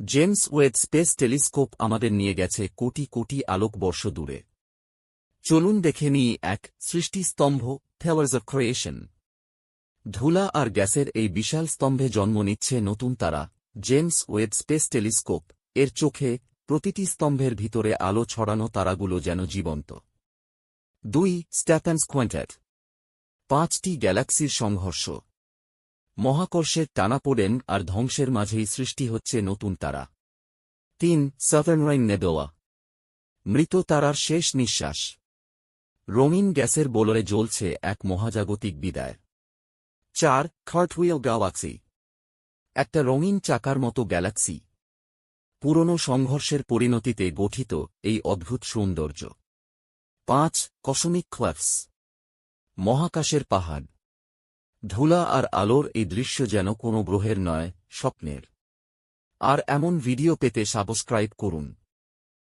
James Webb space telescope আমাদের নিয়ে গেছে কোটি কোটি আলোকবর্ষ দূরে। চলুন দেখে নিই এক সৃষ্টিস্তম্ভ থেওয়ার্স অফ ক্রিয়েশন ধুলা আর গ্যাসের এই বিশাল স্তম্ভে জন্ম নিচ্ছে নতুন তারা, জেমস ওয়েব স্পেস টেলিস্কোপ। এর চোখে প্রতিটি স্তম্ভের ভিতরে আলো ছড়ানো তারাগুলো যেন জীবন্ত। দুই স্ট্যাপান্স কোয়েন্টেট পাঁচটি গ্যালাক্সির সংঘর্ষ। মহাকর্ষের টানাপোড়েন আর ধ্বংসের মাঝেই সৃষ্টি হচ্ছে নতুন তারা। তিন সাদার্নরাইন নেদোয়া। মৃত তারার শেষ নিঃশ্বাস। রঙিন গ্যাসের বোলরে জ্বলছে এক মহাজাগতিক বিদায়। চার খার্টহুইল গ্যালাক্সি। একটা রঙিন চাকার মতো গ্যালাক্সি। পুরনো সংঘর্ষের পরিণতিতে গঠিত এই অদ্ভুত সৌন্দর্য। পাঁচ, কসমিক ক্লাফস মহাকাশের পাহাড়। ধুলা আর আলোর এই দৃশ্য যেন কোনো গ্রহের নয়, স্বপ্নের। আর এমন ভিডিও পেতে সাবস্ক্রাইব করুন।